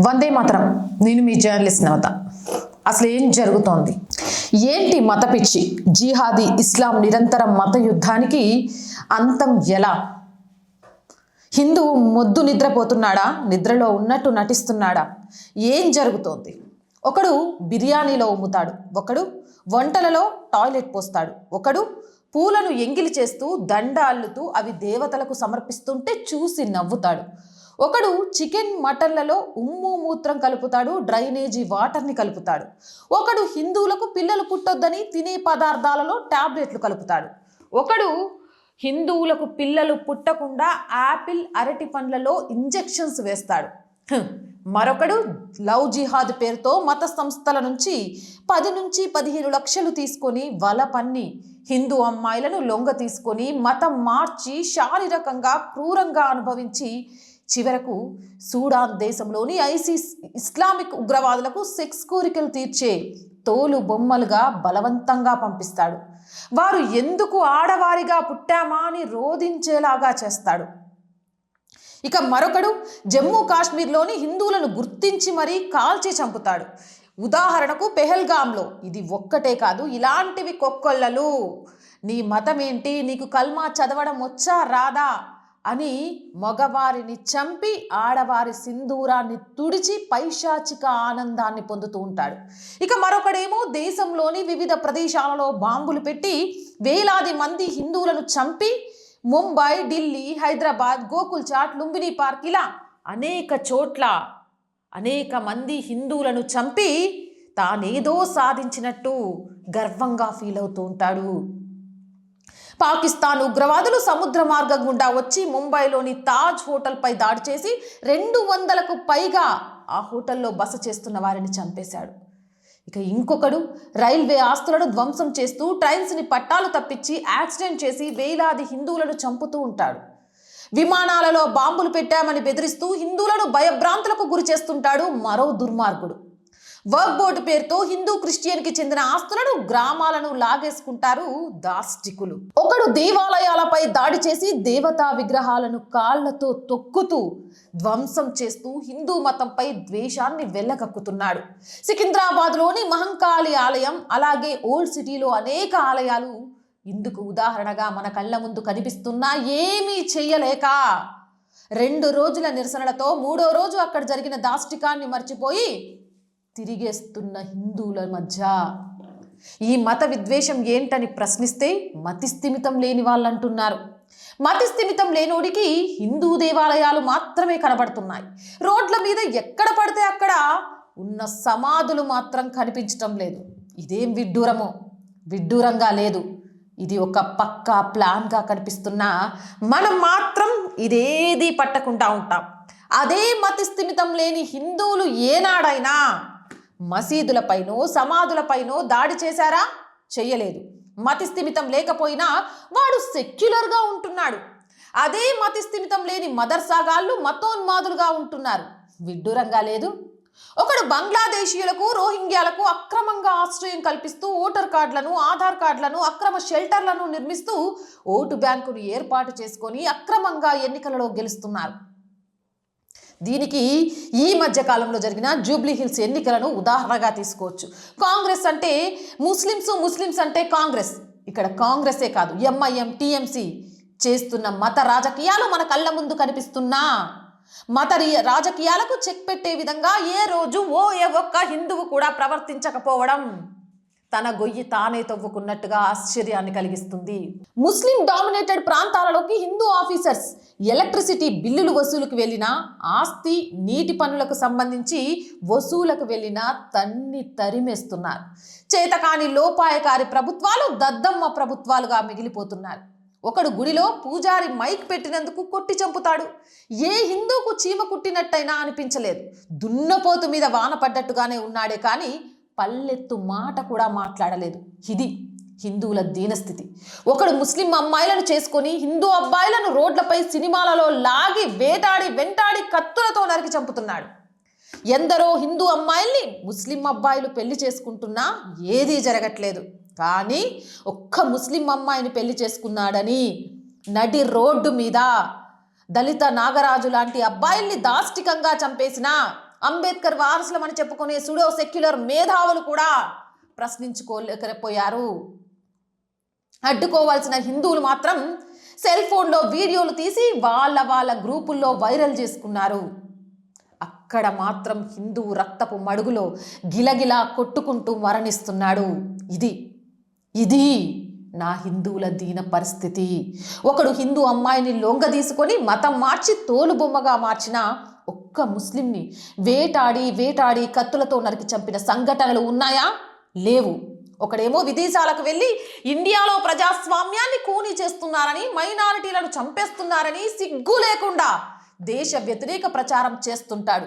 వందే మాత్రం. నేను మీ జర్నలిస్ట్ నవత. అసలు ఏం జరుగుతోంది? ఏంటి మత పిచ్చి? జీహాదీ ఇస్లాం నిరంతర మత యుద్ధానికి అంతం ఎలా? హిందువు మొద్దు నిద్రపోతున్నాడా? నిద్రలో ఉన్నట్టు నటిస్తున్నాడా? ఏం జరుగుతోంది? ఒకడు బిర్యానీలో ఉమ్ముతాడు. ఒకడు వంటలలో టాయిలెట్ పోస్తాడు. ఒకడు పూలను ఎంగిలి చేస్తూ దండ అల్లుతూ అవి దేవతలకు సమర్పిస్తుంటే చూసి నవ్వుతాడు. ఒకడు చికెన్ మటన్లలో ఉమ్ము మూత్రం కలుపుతాడు డ్రైనేజీ వాటర్ని కలుపుతాడు. ఒకడు హిందువులకు పిల్లలు పుట్టొద్దని తినే పదార్థాలలో టాబ్లెట్లు కలుపుతాడు. ఒకడు హిందువులకు పిల్లలు పుట్టకుండా యాపిల్ అరటి పండ్లలో ఇంజెక్షన్స్ వేస్తాడు. మరొకడు లవ్ జిహాద్ పేరుతో మత సంస్థల నుంచి పది నుంచి పదిహేను లక్షలు తీసుకొని వల పన్ని హిందూ అమ్మాయిలను లొంగ తీసుకొని మతం మార్చి శారీరకంగా క్రూరంగా అనుభవించి చివరకు సూడాన్ దేశంలోని ఐసిస్ ఇస్లామిక్ ఉగ్రవాదులకు సెక్స్ కోరికలు తీర్చే తోలు బొమ్మలుగా బలవంతంగా పంపిస్తాడు. వారు ఎందుకు ఆడవారిగా పుట్టామా అని రోధించేలాగా చేస్తాడు. ఇక మరొకడు జమ్మూ కాశ్మీర్లోని హిందువులను గుర్తించి మరీ కాల్చి చంపుతాడు. ఉదాహరణకు పెహల్గాంలో ఇది ఒక్కటే కాదు ఇలాంటివి కొక్కొల్లలు. నీ మతం ఏంటి నీకు కల్మా చదవడం వచ్చా? రాదా? అని మగవారిని చంపి ఆడవారి సింధూరాన్ని తుడిచి పైశాచిక ఆనందాన్ని పొందుతూ ఉంటాడు. ఇక మరొకడేమో దేశంలోని వివిధ ప్రదేశాలలో బాంబులు పెట్టి వేలాది మంది హిందువులను చంపి ముంబై ఢిల్లీ హైదరాబాద్ గోకుల్ చాట్ లుంబిని పార్క్ ఇలా అనేక చోట్ల అనేక మంది హిందువులను చంపి తానేదో సాధించినట్టు గర్వంగా ఫీల్ అవుతూ ఉంటాడు. పాకిస్తాన్ ఉగ్రవాదులు సముద్ర మార్గం గుండా వచ్చి ముంబైలోని తాజ్ హోటల్పై దాడి చేసి రెండు వందలకు పైగా ఆ హోటల్లో బస చేస్తున్న వారిని చంపేశాడు. ఇక ఇంకొకడు రైల్వే ఆస్తులను ధ్వంసం చేస్తూ ట్రైన్స్ని పట్టాలు తప్పించి యాక్సిడెంట్ చేసి వేలాది హిందువులను చంపుతూ ఉంటాడు. విమానాలలో బాంబులు పెట్టామని బెదిరిస్తూ హిందువులను భయభ్రాంతులకు గురి చేస్తుంటాడు మరో దుర్మార్గుడు. వర్క్ బోర్డు పేరుతో హిందూ క్రిస్టియన్కి చెందిన ఆస్తులను గ్రామాలను లాగేసుకుంటారు దాష్టికులు. ఒకడు దేవాలయాలపై దాడి చేసి దేవతా విగ్రహాలను కాళ్ళతో తొక్కుతూ ధ్వంసం చేస్తూ హిందూ మతంపై ద్వేషాన్ని వెళ్ళగక్కుతున్నాడు సికింద్రాబాద్లోని మహంకాళి ఆలయం అలాగే ఓల్డ్ సిటీలో అనేక ఆలయాలు ఇందుకు ఉదాహరణగా మన కళ్ళ ముందు కనిపిస్తున్నా ఏమీ చెయ్యలేక రెండు రోజుల నిరసనలతో మూడో రోజు అక్కడ జరిగిన దాష్టికాన్ని మర్చిపోయి తిరిగేస్తున్న హిందువుల మధ్య ఈ మత విద్వేషం ఏంటని ప్రశ్నిస్తే మతిస్థిమితం లేని వాళ్ళు అంటున్నారు మతిస్థిమితం లేనోడికి హిందూ దేవాలయాలు మాత్రమే కనబడుతున్నాయి. రోడ్ల మీద ఎక్కడ పడితే అక్కడ ఉన్న సమాధులు మాత్రం కనిపించటం లేదు. ఇదేం విడ్డూరమో? విడ్డూరంగా లేదు. ఇది ఒక పక్కా ప్లాన్గా కనిపిస్తున్నా మనం మాత్రం ఇదేది పట్టకుండా ఉంటాం. అదే మతిస్థిమితం లేని హిందువులు ఏనాడైనా మసీదులపైనో సమాధులపైనో దాడి చేశారా? చెయ్యలేదు మతిస్థిమితం లేకపోయినా వాడు సెక్యులర్గా ఉంటున్నాడు. అదే మతిస్థిమితం లేని మదర్సాగాళ్ళు మతోన్మాదులుగా ఉంటున్నారు. విడ్డూరంగా లేదు. ఒకడు బంగ్లాదేశీయులకు రోహింగ్యాలకు అక్రమంగా ఆశ్రయం కల్పిస్తూ ఓటర్ కార్డులను ఆధార్ కార్డులను అక్రమ షెల్టర్లను నిర్మిస్తూ ఓటు బ్యాంకును ఏర్పాటు చేసుకొని అక్రమంగా ఎన్నికలలో గెలుస్తున్నారు. దీనికి ఈ మధ్య కాలంలో జరిగిన జూబ్లీ హిల్స్ ఎన్నికలను ఉదాహరణగా తీసుకోవచ్చు. కాంగ్రెస్ అంటే ముస్లిమ్స్ ముస్లిమ్స్ అంటే కాంగ్రెస్. ఇక్కడ కాంగ్రెసే కాదు ఎంఐఎం టీఎంసీ చేస్తున్న మత రాజకీయాలు మన కళ్ళ ముందు కనిపిస్తున్నా. మత రి- రాజకీయాలకు చెక్ పెట్టే విధంగా ఏ రోజు ఓ ఏ ఒక్క హిందువు కూడా ప్రవర్తించకపోవడం. తన గొయ్యి తానే తవ్వుకున్నట్టుగా ఆశ్చర్యాన్ని కలిగిస్తుంది. ముస్లిం డామినేటెడ్ ప్రాంతాలలోకి హిందూ ఆఫీసర్స్ ఎలక్ట్రిసిటీ బిల్లులు వసూలుకు వెళ్ళినా ఆస్తి నీటి పనులకు సంబంధించి వసూలకు వెళ్ళినా తన్ని తరిమేస్తున్నారు. చేతకాని లోపాయకారి ప్రభుత్వాలు దద్దమ్మ ప్రభుత్వాలుగా మిగిలిపోతున్నారు. ఒకడు గుడిలో పూజారి మైక్ పెట్టినందుకు కొట్టి చంపుతాడు. ఏ హిందూకు చీమ కుట్టినట్టయినా అనిపించలేదు. దున్నపోతు మీద వాన పడ్డట్టుగానే ఉన్నాడే కానీ పల్లెత్తు మాట కూడా మాట్లాడలేదు. ఇది హిందువుల దీనస్థితి. ఒకడు ముస్లిం అమ్మాయిలను చేసుకొని హిందూ అబ్బాయిలను రోడ్లపై సినిమాలలో లాగి వేటాడి వెంటాడి కత్తులతో నరికి చంపుతున్నాడు. ఎందరో హిందూ అమ్మాయిల్ని ముస్లిం అబ్బాయిలు పెళ్ళి చేసుకుంటున్నా ఏదీ జరగట్లేదు. కానీ ఒక్క ముస్లిం అమ్మాయిని పెళ్ళి చేసుకున్నాడని నడి రోడ్డు మీద దళిత నాగరాజు లాంటి అబ్బాయిల్ని దాష్టికంగా చంపేసిన అంబేద్కర్ వారసులమని చెప్పుకునే సుడో సెక్యులర్ మేధావులు కూడా ప్రశ్నించుకోలేకపోయారు. అడ్డుకోవాల్సిన హిందువులు మాత్రం సెల్ ఫోన్లో వీడియోలు తీసి వాళ్ళ వాళ్ళ గ్రూపుల్లో వైరల్ చేసుకున్నారు. అక్కడ మాత్రం హిందూ రక్తపు మడుగులో గిలగిలా కొట్టుకుంటూ మరణిస్తున్నాడు. ఇది ఇది నా హిందువుల దీన పరిస్థితి. ఒకడు హిందూ అమ్మాయిని లొంగ తీసుకొని మతం మార్చి తోలుబొమ్మగా మార్చిన ఒక్క ముస్లింని వేటాడి వేటాడి కత్తులతో నరికి చంపిన సంఘటనలు ఉన్నాయా? లేవు. ఒకడేమో విదేశాలకు వెళ్ళి ఇండియాలో ప్రజాస్వామ్యాన్ని కూనీ చేస్తున్నారని మైనారిటీలను చంపేస్తున్నారని సిగ్గు లేకుండా దేశ వ్యతిరేక ప్రచారం చేస్తుంటాడు.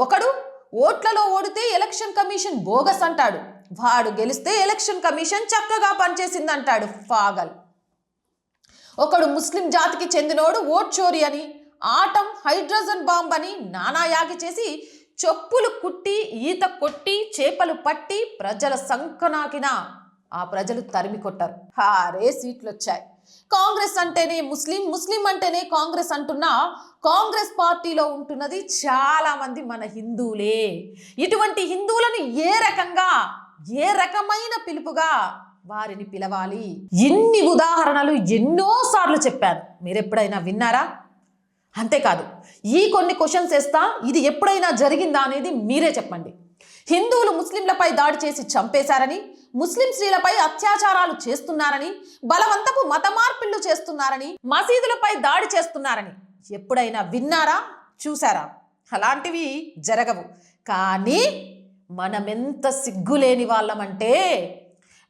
ఒకడు ఓట్లలో ఓడితే ఎలక్షన్ కమిషన్ బోగస్ అంటాడు. వాడు గెలిస్తే ఎలక్షన్ కమిషన్ చక్కగా పనిచేసిందంటాడు ఫాగల్. ఒకడు ముస్లిం జాతికి చెందినోడు ఓట్ చోరీ అని ఆటం హైడ్రోజన్ బాంబ్ అని నానాయాగి చేసి చెప్పులు కుట్టి ఈత కొట్టి చేపలు పట్టి ప్రజల సంకనాకిన ఆ ప్రజలు తరిమి కొట్టారు. హారే సీట్లు వచ్చాయి కాంగ్రెస్ అంటేనే ముస్లిం ముస్లిం అంటేనే కాంగ్రెస్ అంటున్నా కాంగ్రెస్ పార్టీలో ఉంటున్నది చాలా మంది మన హిందువులే. ఇటువంటి హిందువులను ఏ రకంగా ఏ రకమైన పిలుపుగా వారిని పిలవాలి? ఇన్ని ఉదాహరణలు ఎన్నోసార్లు చెప్పాను. మీరెప్పుడైనా విన్నారా? అంతేకాదు ఈ కొన్ని క్వశ్చన్స్ వేస్తా ఇది ఎప్పుడైనా జరిగిందా అనేది మీరే చెప్పండి. హిందువులు ముస్లింలపై దాడి చేసి చంపేశారని ముస్లిం స్త్రీలపై అత్యాచారాలు చేస్తున్నారని బలవంతపు మత మార్పిళ్ళు చేస్తున్నారని మసీదులపై దాడి చేస్తున్నారని. ఎప్పుడైనా విన్నారా? చూసారా అలాంటివి జరగవు. కానీ మనమెంత సిగ్గులేని వాళ్ళమంటే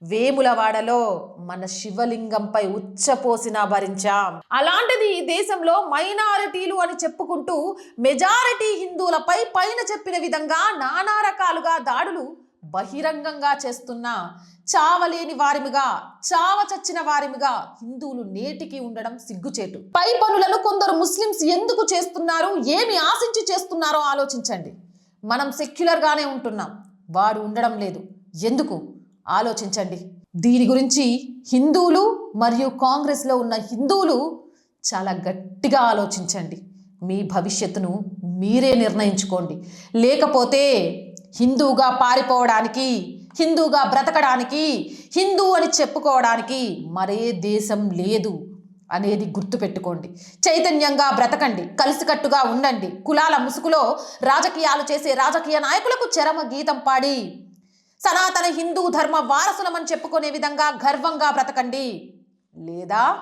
వేములవాడలో మన శివలింగంపై ఉచ్చపోసిన భరించాం. అలాంటిది ఈ దేశంలో మైనారిటీలు అని చెప్పుకుంటూ మెజారిటీ హిందువులపై పైన చెప్పిన విధంగా నానా రకాలుగా దాడులు బహిరంగంగా చేస్తున్న. చావలేని వారిమిగా చావ చచ్చిన వారిమిగా హిందువులు నేటికి ఉండడం సిగ్గుచేటు. పై పనులను కొందరు ముస్లిమ్స్ ఎందుకు చేస్తున్నారు ఏమి ఆశించి చేస్తున్నారో ఆలోచించండి. మనం సెక్యులర్గానే ఉంటున్నాం. వారు ఉండడం లేదు. ఎందుకు? ఆలోచించండి. దీని గురించి హిందువులు మరియు కాంగ్రెస్లో ఉన్న హిందువులు చాలా గట్టిగా ఆలోచించండి. మీ భవిష్యత్తును మీరే నిర్ణయించుకోండి. లేకపోతే హిందువుగా పారిపోవడానికి హిందువుగా బ్రతకడానికి హిందూ అని చెప్పుకోవడానికి మరే దేశం లేదు అనేది గుర్తుపెట్టుకోండి. చైతన్యంగా బ్రతకండి. కలిసికట్టుగా ఉండండి. కులాల ముసుగులో రాజకీయాలు చేసే రాజకీయ నాయకులకు చరమ గీతం పాడి సనాతన హిందూ ధర్మ వారసులమని చెప్పుకునే విధంగా గర్వంగా బ్రతకండి. లేదా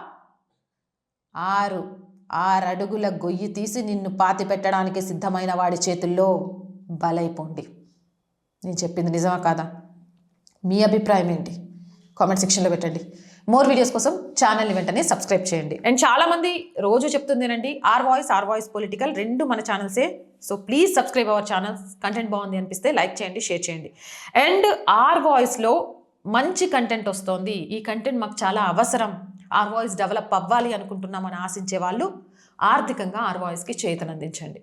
ఆరు ఆరడుగుల గొయ్యి తీసి నిన్ను పాతి పెట్టడానికి సిద్ధమైన వాడి చేతుల్లో బలైపోండి. నేను చెప్పింది నిజమా కాదా? మీ అభిప్రాయం ఏంటి? కామెంట్ సెక్షన్లో పెట్టండి. మోర్ వీడియోస్ కోసం ఛానల్ని వెంటనే సబ్స్క్రైబ్ చేయండి. అండ్ చాలామంది రోజు చెప్తుందేనండి R voice R voice political రెండు మన ఛానల్సే. So please subscribe our channels. Content బాగుంది అనిపిస్తే లైక్ చేయండి షేర్ చేయండి. అండ్ ఆర్ వాయిస్లో మంచి కంటెంట్ వస్తోంది. ఈ కంటెంట్ మాకు చాలా అవసరం. ఆర్ వాయిస్ డెవలప్ అవ్వాలి అనుకుంటున్నామని ఆశించే వాళ్ళు ఆర్థికంగా ఆర్ వాయిస్కి చేతనందించండి.